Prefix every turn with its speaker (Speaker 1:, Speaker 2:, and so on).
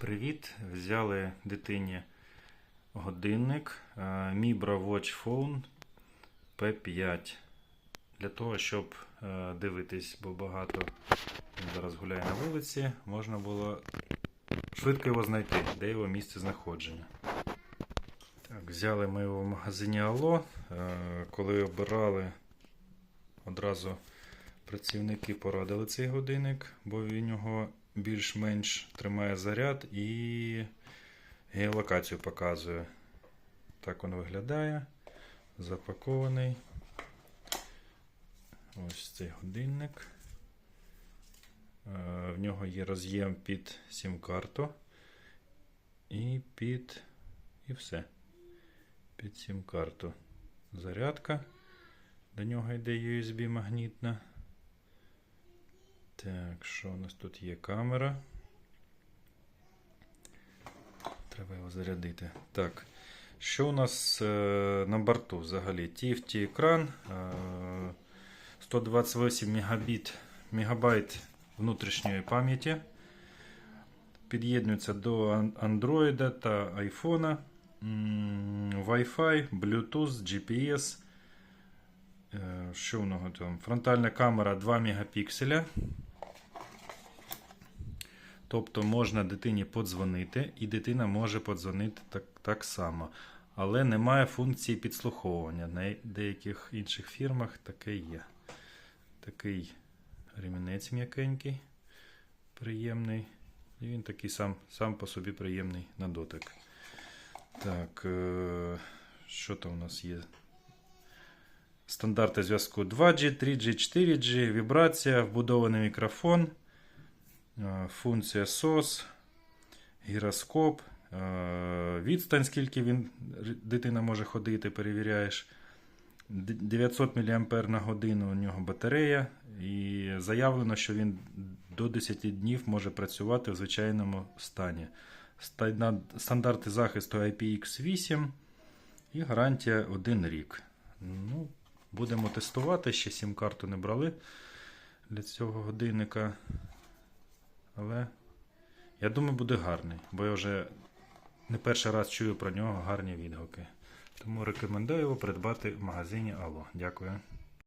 Speaker 1: Привіт! Взяли дитині годинник Mibra Watch Phone P5 для того, щоб е, дивитись, бо багато він зараз гуляє на вулиці, можна було швидко його знайти, де його місце знаходження. Так, взяли ми його в магазині Алло. Е, Коли обирали, одразу працівники порадили цей годинник, бо він його більш-менш тримає заряд і геолокацію показує. Так він виглядає. Запакований. Ось цей годинник. Е, В нього є роз'єм під сім-карту. І під. І все. Під сім-карту. Зарядка. До нього йде USB магнітна. Так, що у нас тут є камера? Треба його зарядити. Так. Що у нас е, на борту взагалі? TFT екран, е, 128 мегабіт, мегабайт внутрішньої пам'яті. Під'єднується до Android та iPhone. Wi-Fi, Bluetooth, GPS. Е, Що в нього там? Фронтальна камера 2 мегапікселя. Тобто можна дитині подзвонити, і дитина може подзвонити так, так само. Але немає функції підслуховування. На деяких інших фірмах таке є. Такий ремінець м'якенький, приємний. І він такий сам, сам по собі приємний на дотик. Так, е, що там у нас є? Стандарти зв'язку 2G, 3G, 4G, вібрація, вбудований мікрофон, функція SOS, гіроскоп, е, відстань, скільки він, дитина може ходити, перевіряєш. 900 мАh на годину у нього батарея. І заявлено, що він до 10 днів може працювати в звичайному стані. Стандарти захисту IPX8 і гарантія 1 рік. Ну, Будемо тестувати, ще сім-карту не брали для цього годинника. Але я думаю, буде гарний, бо я вже не перший раз чую про нього гарні відгуки. Тому рекомендую його придбати в магазині Алло. Дякую.